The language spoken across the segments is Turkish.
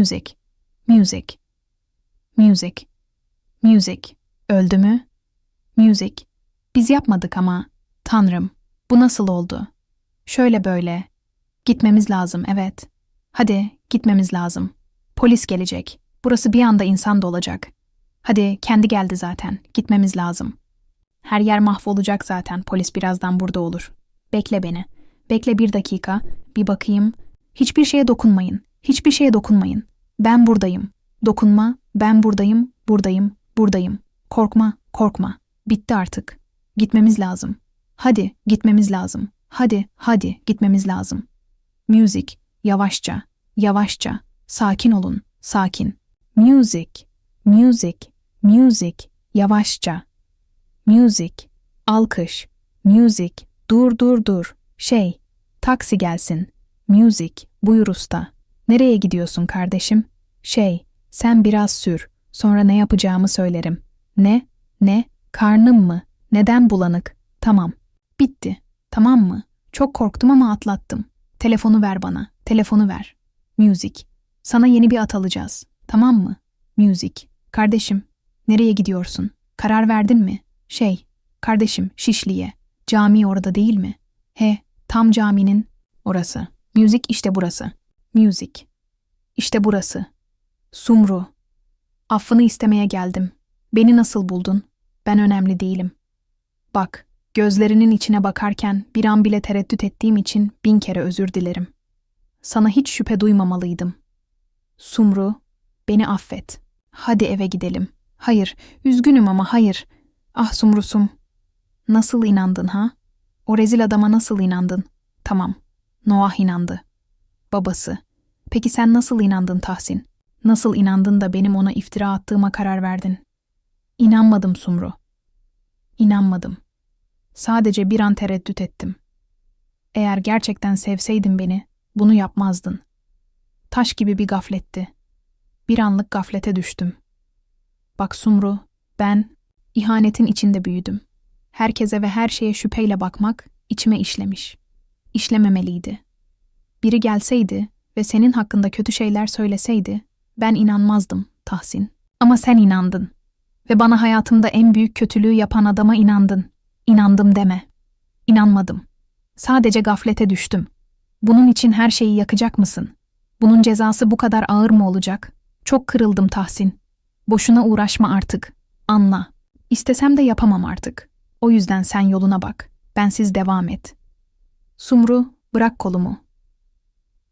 Music. Music. Music. Music. Öldü mü? Music. Biz yapmadık ama. Tanrım. Bu nasıl oldu? Şöyle böyle. Gitmemiz lazım, evet. Hadi, gitmemiz lazım. Polis gelecek. Burası bir anda insan dolacak. Hadi, kendi geldi zaten. Gitmemiz lazım. Her yer mahvolacak zaten. Polis birazdan burada olur. Bekle beni. Bekle bir dakika. Bir bakayım. Hiçbir şeye dokunmayın. Hiçbir şeye dokunmayın. Ben buradayım. Dokunma. Ben buradayım. Buradayım. Buradayım. Korkma. Korkma. Bitti artık. Gitmemiz lazım. Hadi, gitmemiz lazım. Hadi, hadi, gitmemiz lazım. Music. Yavaşça. Yavaşça. Sakin olun. Sakin. Music. Music. Music. Yavaşça. Music. Alkış. Music. Dur dur dur. Şey. Taksi gelsin. Music. Buyur usta. Nereye gidiyorsun kardeşim? Şey. Sen biraz sür. Sonra ne yapacağımı söylerim. Ne? Ne? Karnım mı? Neden bulanık? Tamam. Bitti. Tamam mı? Çok korktum ama atlattım. Telefonu ver bana. Telefonu ver. Music. Sana yeni bir at alacağız. Tamam mı? Music. Kardeşim, nereye gidiyorsun? Karar verdin mi? Şey, kardeşim, Şişli'ye. Cami orada değil mi? He, tam caminin orası. Music işte burası. Music. İşte burası. Sumru. Affını istemeye geldim. Beni nasıl buldun? Ben önemli değilim. Bak, gözlerinin içine bakarken bir an bile tereddüt ettiğim için bin kere özür dilerim. Sana hiç şüphe duymamalıydım. Sumru, beni affet. Hadi eve gidelim. Hayır, üzgünüm ama hayır. Ah Sumrusum. Nasıl inandın ha? O rezil adama nasıl inandın? Tamam, Noah inandı. Babası. Peki sen nasıl inandın Tahsin? Nasıl inandın da benim ona iftira attığıma karar verdin? İnanmadım Sumru. İnanmadım. Sadece bir an tereddüt ettim. Eğer gerçekten sevseydin beni, bunu yapmazdın. Taş gibi bir gafletti. Bir anlık gaflete düştüm. Bak Sumru, ben ihanetin içinde büyüdüm. Herkese ve her şeye şüpheyle bakmak içime işlemiş. İşlememeliydi. Biri gelseydi ve senin hakkında kötü şeyler söyleseydi, ben inanmazdım Tahsin. Ama sen inandın. Ve bana hayatımda en büyük kötülüğü yapan adama inandın. İnandım deme. İnanmadım. Sadece gaflete düştüm. Bunun için her şeyi yakacak mısın? Bunun cezası bu kadar ağır mı olacak? Çok kırıldım Tahsin. Boşuna uğraşma artık. Anla. İstesem de yapamam artık. O yüzden sen yoluna bak. Bensiz devam et. Sumru, bırak kolumu.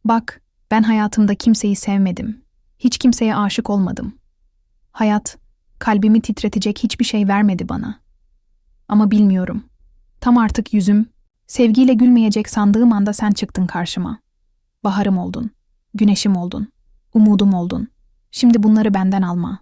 Bak, ben hayatımda kimseyi sevmedim. Hiç kimseye aşık olmadım. Hayat, kalbimi titretecek hiçbir şey vermedi bana. Ama bilmiyorum. Tam artık yüzüm, sevgiyle gülmeyecek sandığım anda sen çıktın karşıma. Baharım oldun, güneşim oldun, umudum oldun. Şimdi bunları benden alma.